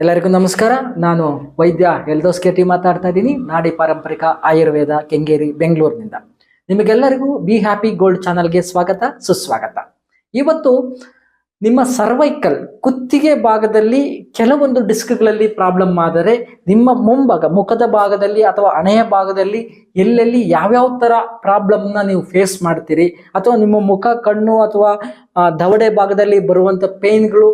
ಎಲ್ಲರಿಗೂ ನಮಸ್ಕಾರ. ನಾನು ವೈದ್ಯ ಎಲ್ದೋಸ್ ಕೆಟಿ ಮಾತಾಡ್ತಾ ಇದ್ದೀನಿ. ನಾಡಿ ಪಾರಂಪರಿಕ ಆಯುರ್ವೇದ ಕೆಂಗೇರಿ ಬೆಂಗಳೂರಿನಿಂದ. ನಿಮಗೆಲ್ಲರಿಗೂ ಬಿ ಹ್ಯಾಪಿ ಗೋಲ್ಡ್ ಚಾನಲ್ಗೆ ಸ್ವಾಗತ, ಸುಸ್ವಾಗತ. ಇವತ್ತು ನಿಮ್ಮ ಸರ್ವೈಕಲ್ ಕುತ್ತಿಗೆ ಭಾಗದಲ್ಲಿ ಕೆಲವೊಂದು ಡಿಸ್ಕ್ಗಳಲ್ಲಿ ಪ್ರಾಬ್ಲಮ್ ಆದರೆ ನಿಮ್ಮ ಮುಂಭಾಗ, ಮುಖದ ಭಾಗದಲ್ಲಿ ಅಥವಾ ಹಣೆಯ ಭಾಗದಲ್ಲಿ ಎಲ್ಲೆಲ್ಲಿ ಯಾವ್ಯಾವ ಥರ ಪ್ರಾಬ್ಲಮ್ನ ನೀವು ಫೇಸ್ ಮಾಡ್ತೀರಿ? ಅಥವಾ ನಿಮ್ಮ ಮುಖ, ಕಣ್ಣು ಅಥವಾ ದವಡೆ ಭಾಗದಲ್ಲಿ ಬರುವಂಥ ಪೇನ್ಗಳು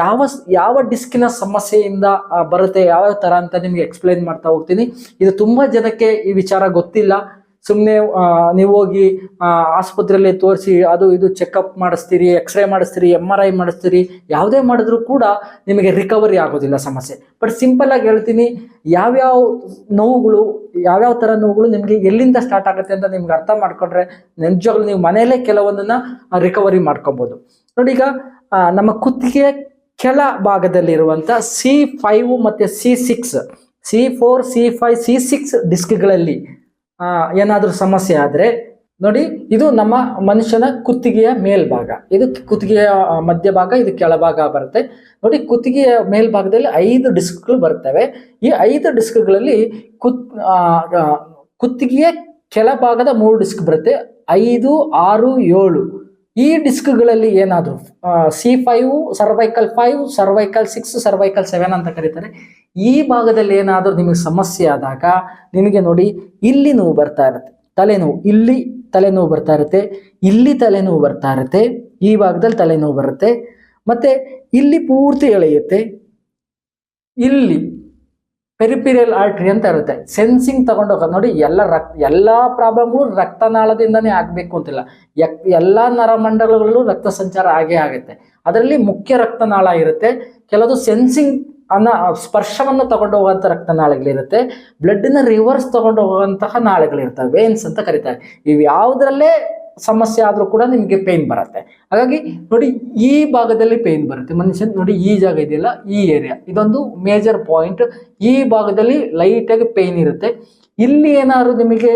ಯಾವ ಯಾವ ಡಿಸ್ಕಿನ ಸಮಸ್ಯೆಯಿಂದ ಬರುತ್ತೆ? ಯಾವ್ಯಾವ ಥರ ಅಂತ ನಿಮಗೆ ಎಕ್ಸ್ಪ್ಲೈನ್ ಮಾಡ್ತಾ ಹೋಗ್ತೀನಿ. ಇದು ತುಂಬ ಜನಕ್ಕೆ ಈ ವಿಚಾರ ಗೊತ್ತಿಲ್ಲ. ಸುಮ್ಮನೆ ನೀವು ಹೋಗಿ ಆಸ್ಪತ್ರೆಯಲ್ಲಿ ತೋರಿಸಿ, ಅದು ಇದು ಚೆಕಪ್ ಮಾಡಿಸ್ತೀರಿ, ಎಕ್ಸ್ರೇ ಮಾಡಿಸ್ತೀರಿ ಎಂ ಆರ್ ಐ ಮಾಡಿಸ್ತೀರಿ, ಯಾವುದೇ ಮಾಡಿದ್ರೂ ಕೂಡ ನಿಮಗೆ ರಿಕವರಿ ಆಗೋದಿಲ್ಲ ಸಮಸ್ಯೆ. ಬಟ್ ಸಿಂಪಲ್ ಆಗಿ ಹೇಳ್ತೀನಿ, ಯಾವ್ಯಾವ ನೋವುಗಳು, ಯಾವ್ಯಾವ ಥರ ನೋವುಗಳು ನಿಮಗೆ ಎಲ್ಲಿಂದ ಸ್ಟಾರ್ಟ್ ಆಗುತ್ತೆ ಅಂತ ನಿಮ್ಗೆ ಅರ್ಥ ಮಾಡ್ಕೊಂಡ್ರೆ ನಿಜವಾಗ್ಲೂ ನೀವು ಮನೆಯಲ್ಲೇ ಕೆಲವೊಂದನ್ನ ರಿಕವರಿ ಮಾಡ್ಕೊಬೋದು. ನೋಡಿ ಈಗ ನಮ್ಮ ಕುತ್ತಿಗೆ ಕೆಳ ಭಾಗದಲ್ಲಿರುವಂಥ ಸಿ ಫೈವ್ ಮತ್ತು C six C four C five C six ಡಿಸ್ಕ್ಗಳಲ್ಲಿ ಏನಾದರೂ ಸಮಸ್ಯೆ ಆದರೆ ನೋಡಿ, ಇದು ನಮ್ಮ ಮನುಷ್ಯನ ಕುತ್ತಿಗೆಯ ಮೇಲ್ಭಾಗ. ಇದು ಕುತ್ತಿಗೆಯ ಮಧ್ಯಭಾಗ, ಇದು ಕೆಳಭಾಗ ಬರುತ್ತೆ. ನೋಡಿ, ಕುತ್ತಿಗೆಯ ಮೇಲ್ಭಾಗದಲ್ಲಿ ಐದು ಡಿಸ್ಕ್ಗಳು ಬರ್ತವೆ. ಈ ಐದು ಡಿಸ್ಕ್ಗಳಲ್ಲಿ ಕುತ್ ಕುತ್ತಿಗೆಯ ಕೆಳಭಾಗದ ಮೂರು ಡಿಸ್ಕ್ ಬರುತ್ತೆ. ಐದು, ಆರು, ಏಳು. ಈ ಡಿಸ್ಕ್ಗಳಲ್ಲಿ ಏನಾದರೂ C five cervical five cervical six cervical seven ಅಂತ ಕರೀತಾರೆ, ಈ ಭಾಗದಲ್ಲಿ ಏನಾದರೂ ನಿಮಗೆ ಸಮಸ್ಯೆ ಆದಾಗ ನಿಮಗೆ ನೋಡಿ ಇಲ್ಲಿ ನೋವು ಬರ್ತಾ ಇರುತ್ತೆ, ತಲೆನೋವು, ಇಲ್ಲಿ ತಲೆನೋವು ಬರ್ತಾ ಇರುತ್ತೆ, ಇಲ್ಲಿ ತಲೆನೋವು ಬರ್ತಾ ಇರುತ್ತೆ, ಈ ಭಾಗದಲ್ಲಿ ತಲೆನೋವು ಬರುತ್ತೆ, ಮತ್ತೆ ಇಲ್ಲಿ ಪೂರ್ತಿ ಎಳೆಯುತ್ತೆ, ಇಲ್ಲಿ ಪೆರಿಪಿರಿಯಲ್ ಆರ್ಟ್ರಿ ಅಂತ ಇರುತ್ತೆ. ಸೆನ್ಸಿಂಗ್ ತಗೊಂಡೋಗ ನೋಡಿ ಎಲ್ಲ ರಕ್ ಎಲ್ಲ ಪ್ರಾಬ್ಲಮ್ಗಳು ರಕ್ತನಾಳದಿಂದನೇ ಆಗಬೇಕು ಅಂತಿಲ್ಲ. ಯಕ್, ಎಲ್ಲ ನರಮಂಡಲಗಳಲ್ಲೂ ರಕ್ತ ಸಂಚಾರ ಆಗೇ ಆಗುತ್ತೆ. ಅದರಲ್ಲಿ ಮುಖ್ಯ ರಕ್ತನಾಳ ಇರುತ್ತೆ. ಕೆಲವು ಸೆನ್ಸಿಂಗ್ ಅನ್ನ, ಸ್ಪರ್ಶವನ್ನು ತಗೊಂಡು ಹೋಗುವಂಥ ರಕ್ತನಾಳಗಳಿರುತ್ತೆ. ಬ್ಲಡ್ನ ರಿವರ್ಸ್ ತಗೊಂಡು ಹೋಗುವಂತಹ ನಾಳಗಳಿರ್ತವೆ. ವೇನ್ಸ್ ಅಂತ ಕರೀತಾರೆ. ಇವು ಯಾವುದರಲ್ಲೇ ಸಮಸ್ಯೆ ಆದರೂ ಕೂಡ ನಿಮಗೆ ಪೇಯ್ನ್ ಬರುತ್ತೆ. ಹಾಗಾಗಿ ನೋಡಿ, ಈ ಭಾಗದಲ್ಲಿ ಪೇಯ್ನ್ ಬರುತ್ತೆ. ಮನುಷ್ಯನ್ ನೋಡಿ, ಈ ಜಾಗ ಇದೆಯಲ್ಲ, ಈ ಏರಿಯಾ ಇದೊಂದು ಮೇಜರ್ ಪಾಯಿಂಟ್ ಈ ಭಾಗದಲ್ಲಿ ಲೈಟಾಗಿ ಪೇಯ್ನ್ ಇರುತ್ತೆ. ಇಲ್ಲಿ ಏನಾದ್ರು ನಿಮಗೆ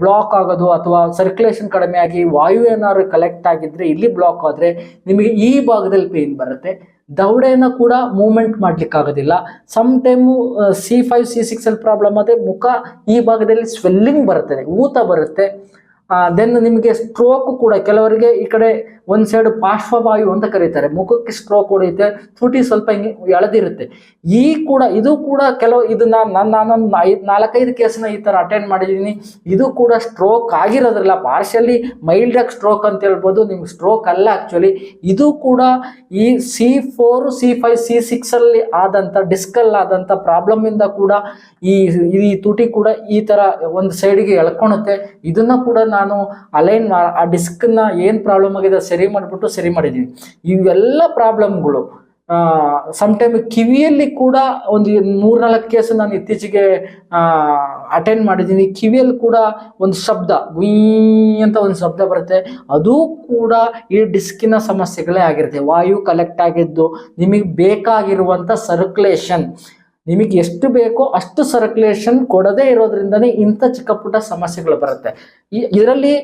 ಬ್ಲಾಕ್ ಆಗೋದು ಅಥವಾ ಸರ್ಕ್ಯುಲೇಷನ್ ಕಡಿಮೆ ಆಗಿ ವಾಯು ಏನಾದ್ರು ಕಲೆಕ್ಟ್ ಆಗಿದ್ರೆ, ಇಲ್ಲಿ ಬ್ಲಾಕ್ ಆದರೆ ನಿಮಗೆ ಈ ಭಾಗದಲ್ಲಿ ಪೇಯ್ನ್ ಬರುತ್ತೆ. ದವಡೆನ ಕೂಡ ಮೂವ್ಮೆಂಟ್ ಮಾಡ್ಲಿಕ್ಕೆ ಆಗೋದಿಲ್ಲ. Some time C five C six ಅಲ್ಲಿ ಪ್ರಾಬ್ಲಮ್ ಆದರೆ ಮುಖ ಈ ಭಾಗದಲ್ಲಿ ಸ್ವೆಲ್ಲಿಂಗ್ ಬರುತ್ತೆ, ಊತ ಬರುತ್ತೆ. ದೆನ್ ನಿಮಗೆ ಸ್ಟ್ರೋಕ್ ಕೂಡ ಕೆಲವರಿಗೆ ಈ ಕಡೆ ಒಂದು ಸೈಡ್ ಪಾರ್ಶ್ವವಾಯು ಅಂತ ಕರೀತಾರೆ. ಮುಖಕ್ಕೆ ಸ್ಟ್ರೋಕ್ ಹೊಡೆಯುತ್ತೆ, ತುಟಿ ಸ್ವಲ್ಪ ಹಿಂಗೆ ಎಳೆದಿರುತ್ತೆ. ಈ ಕೂಡ, ಇದು ಕೂಡ ಕೆಲವು, ಇದು ನಾನು ನಾನು ನಾನೊಂದು ಐದು ನಾಲ್ಕೈದು ಕೇಸನ್ನ ಈ ಥರ ಅಟೆಂಡ್ ಮಾಡಿದ್ದೀನಿ. ಇದು ಕೂಡ ಸ್ಟ್ರೋಕ್ ಆಗಿರೋದ್ರಲ್ಲ ಪಾರ್ಶಲಿ ಮೈಲ್ಡ್ ಆಗಿ ಸ್ಟ್ರೋಕ್ ಅಂತ ಹೇಳ್ಬೋದು. ನಿಮ್ಗೆ ಸ್ಟ್ರೋಕ್ ಅಲ್ಲ ಆ್ಯಕ್ಚುಲಿ ಇದು ಕೂಡ ಈ C four C five C ಸಿಕ್ಸಲ್ಲಿ ಆದಂಥ ಡಿಸ್ಕಲ್ಲಾದಂಥ ಆದಂಥ ಪ್ರಾಬ್ಲಮ್ಮಿಂದ ಕೂಡ ಈ ಈ ತುಟಿ ಕೂಡ ಈ ಥರ ಒಂದು ಸೈಡಿಗೆ ಎಳ್ಕೊಳುತ್ತೆ ಇದನ್ನ ಕೂಡ ನಾನು ಅಲೈನ್ ಆ ಡಿಸ್ಕ್ನ ಏನು ಪ್ರಾಬ್ಲಮ್ ಆಗಿದೆ ಸರಿ ಮಾಡಿಬಿಟ್ಟು ಸರಿ ಮಾಡಿದ್ದೀವಿ ಇವೆಲ್ಲ ಪ್ರಾಬ್ಲಮ್ಗಳು ಸಮ್ಟೈಮ್ ಕಿವಿಯಲ್ಲಿ ಕೂಡ ಒಂದು ಮೂರ್ನಾಲ್ಕು ಕೇಸ್ ನಾನು ಇತ್ತೀಚೆಗೆ ಅಟೆಂಡ್ ಮಾಡಿದ್ದೀನಿ. ಕಿವಿಯಲ್ಲಿ ಕೂಡ ಒಂದು ಶಬ್ದ ಗುಯ್ ಅಂತ ಒಂದು ಶಬ್ದ ಬರುತ್ತೆ. ಅದು ಕೂಡ ಈ ಡಿಸ್ಕಿನ ಸಮಸ್ಯೆಗಳೇ ಆಗಿರುತ್ತೆ. ವಾಯು ಕಲೆಕ್ಟ್ ಆಗಿದ್ದು, ನಿಮಗೆ ಬೇಕಾಗಿರುವಂಥ ಸರ್ಕ್ಯುಲೇಷನ್ ನಿಮಗೆ ಎಷ್ಟು ಬೇಕೋ ಅಷ್ಟು ಸರ್ಕ್ಯುಲೇಷನ್ ಕೊಡದೇ ಇರೋದ್ರಿಂದನೇ ಇಂಥ ಚಿಕ್ಕ ಪುಟ್ಟ ಸಮಸ್ಯೆಗಳು ಬರುತ್ತೆ. ಇದರಲ್ಲಿ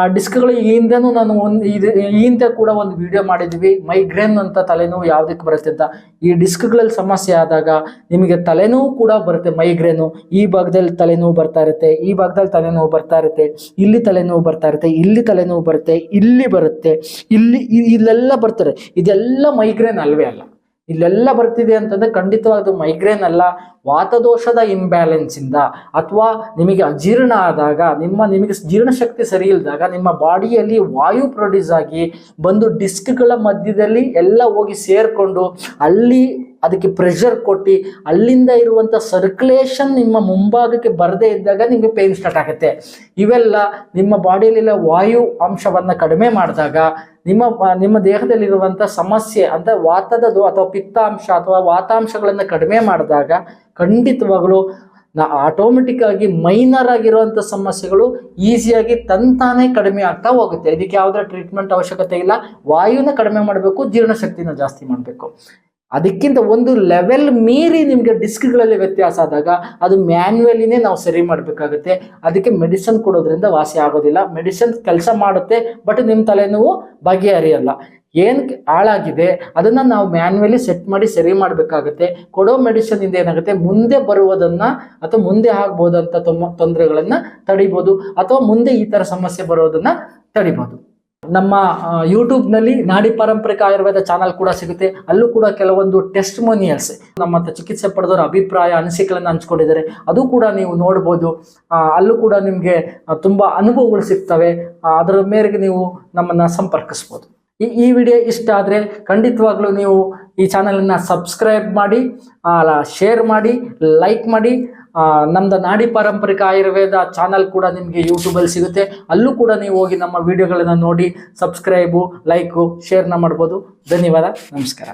ಆ ಡಿಸ್ಕ್ಗಳು ಈ ಹಿಂದೆನೂ ನಾನು ಒಂದು ಇದು ಈ ಹಿಂದೆ ಕೂಡ ಒಂದು ವಿಡಿಯೋ ಮಾಡಿದ್ವಿ. ಮೈಗ್ರೇನ್ ಅಂತ ತಲೆನೋವು ಯಾವುದಕ್ಕೆ ಬರುತ್ತೆ ಅಂತ. ಈ ಡಿಸ್ಕ್ಗಳಲ್ಲಿ ಸಮಸ್ಯೆ ಆದಾಗ ನಿಮಗೆ ತಲೆನೋವು ಕೂಡ ಬರುತ್ತೆ ಮೈಗ್ರೇನು ಈ ಭಾಗದಲ್ಲಿ ತಲೆನೋವು ಬರ್ತಾ ಇರುತ್ತೆ, ಈ ಭಾಗದಲ್ಲಿ ತಲೆನೋವು ಬರ್ತಾ ಇರುತ್ತೆ, ಇಲ್ಲಿ ತಲೆನೋವು ಬರ್ತಾ ಇರುತ್ತೆ, ಇಲ್ಲಿ ತಲೆನೋವು ಬರುತ್ತೆ, ಇಲ್ಲಿ ಬರುತ್ತೆ, ಇಲ್ಲಿ ಇಲ್ಲೆಲ್ಲ ಬರ್ತಾರೆ. ಇದೆಲ್ಲ ಮೈಗ್ರೇನ್ ಅಲ್ವೇ ಅಲ್ಲ. ಇಲ್ಲೆಲ್ಲ ಬರ್ತಿದೆ ಅಂತಂದ್ರೆ ಖಂಡಿತವಾಗಿ ಮೈಗ್ರೇನ್ ಅಲ್ಲ, ವಾತದೋಷದ ಇಂಬ್ಯಾಲೆನ್ಸ್ ಇಂದ ಅಥವಾ ನಿಮಗೆ ಅಜೀರ್ಣ ಆದಾಗ, ನಿಮ್ಮ ನಿಮಗೆ ಜೀರ್ಣಶಕ್ತಿ ಸರಿ ಇಲ್ಲದಾಗ ನಿಮ್ಮ ಬಾಡಿಯಲ್ಲಿ ವಾಯು ಪ್ರೊಡ್ಯೂಸ್ ಆಗಿ ಬಂದು ಡಿಸ್ಕ್ಗಳ ಮಧ್ಯದಲ್ಲಿ ಎಲ್ಲ ಹೋಗಿ ಸೇರಿಕೊಂಡು ಅಲ್ಲಿ ಅದಕ್ಕೆ ಪ್ರೆಷರ್ ಕೊಟ್ಟು ಅಲ್ಲಿಂದ ಇರುವಂಥ ಸರ್ಕ್ಯುಲೇಷನ್ ನಿಮ್ಮ ಮುಂಭಾಗಕ್ಕೆ ಬರದೇ ಇದ್ದಾಗ ನಿಮಗೆ ಪೇನ್ ಸ್ಟಾರ್ಟ್ ಆಗುತ್ತೆ. ಇವೆಲ್ಲ ನಿಮ್ಮ ಬಾಡಿಯಲ್ಲಿಲ್ಲ ವಾಯು ಅಂಶವನ್ನು ಕಡಿಮೆ ಮಾಡಿದಾಗ ನಿಮ್ಮ ನಿಮ್ಮ ದೇಹದಲ್ಲಿರುವಂಥ ಸಮಸ್ಯೆ ಅಂದರೆ ವಾತದದು ಅಥವಾ ಪಿತ್ತಾಂಶ ಅಥವಾ ವಾತಾಂಶಗಳನ್ನು ಕಡಿಮೆ ಮಾಡಿದಾಗ ಖಂಡಿತವಾಗಲೂ ನಾ ಆಟೋಮೆಟಿಕ್ ಆಗಿ ಮೈನರ್ ಆಗಿರುವಂಥ ಸಮಸ್ಯೆಗಳು ಈಸಿಯಾಗಿ ತಂತಾನೇ ಕಡಿಮೆ ಆಗ್ತಾ ಹೋಗುತ್ತೆ. ಇದಕ್ಕೆ ಯಾವುದೇ ಟ್ರೀಟ್ಮೆಂಟ್ ಅವಶ್ಯಕತೆ ಇಲ್ಲ. ವಾಯುನ ಕಡಿಮೆ ಮಾಡಬೇಕು, ಜೀರ್ಣಶಕ್ತಿನ ಜಾಸ್ತಿ ಮಾಡಬೇಕು. ಅದಕ್ಕಿಂತ ಒಂದು ಲೆವೆಲ್ ಮೀರಿ ನಿಮಗೆ ಡಿಸ್ಕ್ಗಳಲ್ಲಿ ವ್ಯತ್ಯಾಸ ಆದಾಗ ಅದು ಮ್ಯಾನ್ಯಲಿನೇ ನಾವು ಸರಿ ಮಾಡಬೇಕಾಗುತ್ತೆ. ಅದಕ್ಕೆ ಮೆಡಿಸನ್ ಕೊಡೋದ್ರಿಂದ ವಾಸಿ ಆಗೋದಿಲ್ಲ. ಮೆಡಿಸನ್ ಕೆಲಸ ಮಾಡುತ್ತೆ ಬಟ್ ನಿಮ್ಮ ತಲೆನೋವು ಬಗೆಹರಿಯಲ್ಲ. ಏನು ಹಾಳಾಗಿದೆ, ಅದನ್ನು ನಾವು ಮ್ಯಾನ್ಯಲಿ ಸೆಟ್ ಮಾಡಿ ಸರಿ ಮಾಡಬೇಕಾಗುತ್ತೆ. ಕೊಡೋ ಮೆಡಿಸಿನ್ ಇಂದ ಏನಾಗುತ್ತೆ, ಮುಂದೆ ಬರುವುದನ್ನು ಅಥವಾ ಮುಂದೆ ಆಗ್ಬೋದಂಥ ತೊಂಬ ತೊಂದರೆಗಳನ್ನು ತಡಿಬೋದು. ಅಥವಾ ಮುಂದೆ ಈ ಥರ ಸಮಸ್ಯೆ ಬರೋದನ್ನು ತಡಿಬೋದು. ನಮ್ಮ ಯೂಟ್ಯೂಬ್ನಲ್ಲಿ ನಾಡಿ ಪಾರಂಪರಿಕ ಆಯುರ್ವೇದ ಚಾನಲ್ ಕೂಡ ಸಿಗುತ್ತೆ. ಅಲ್ಲೂ ಕೂಡ ಕೆಲವೊಂದು ಟೆಸ್ಟ್ ಮೋನಿಯಲ್ಸ್ ನಮ್ಮ ಚಿಕಿತ್ಸೆ ಪಡೆದವರ ಅಭಿಪ್ರಾಯ, ಅನಿಸಿಕೆಗಳನ್ನು ಹಂಚ್ಕೊಂಡಿದ್ದಾರೆ. ಅದು ಕೂಡ ನೀವು ನೋಡ್ಬೋದು. ಅಲ್ಲೂ ಕೂಡ ನಿಮಗೆ ತುಂಬ ಅನುಭವಗಳು ಸಿಗ್ತವೆ. ಅದರ ಮೇರೆಗೆ ನೀವು ನಮ್ಮನ್ನು ಸಂಪರ್ಕಿಸ್ಬೋದು. ಈ ಈ ವಿಡಿಯೋ ಇಷ್ಟ ಆದರೆ ಖಂಡಿತವಾಗ್ಲೂ ನೀವು ಈ ಚಾನಲನ್ನು ಸಬ್ಸ್ಕ್ರೈಬ್ ಮಾಡಿ ಶೇರ್ ಮಾಡಿ, ಲೈಕ್ ಮಾಡಿ ನಮ್ದು ನಾಡಿ ಪಾರಂಪರಿಕ ಆಯುರ್ವೇದ ಚಾನಲ್ ಕೂಡ ನಿಮಗೆ ಯೂಟ್ಯೂಬಲ್ಲಿ ಸಿಗುತ್ತೆ. ಅಲ್ಲೂ ಕೂಡ ನೀವು ಹೋಗಿ ನಮ್ಮ ವಿಡಿಯೋಗಳನ್ನು ನೋಡಿ ಸಬ್ಸ್ಕ್ರೈಬು ಲೈಕು ಶೇರ್ನ ಮಾಡ್ಬೋದು. ಧನ್ಯವಾದ. ನಮಸ್ಕಾರ.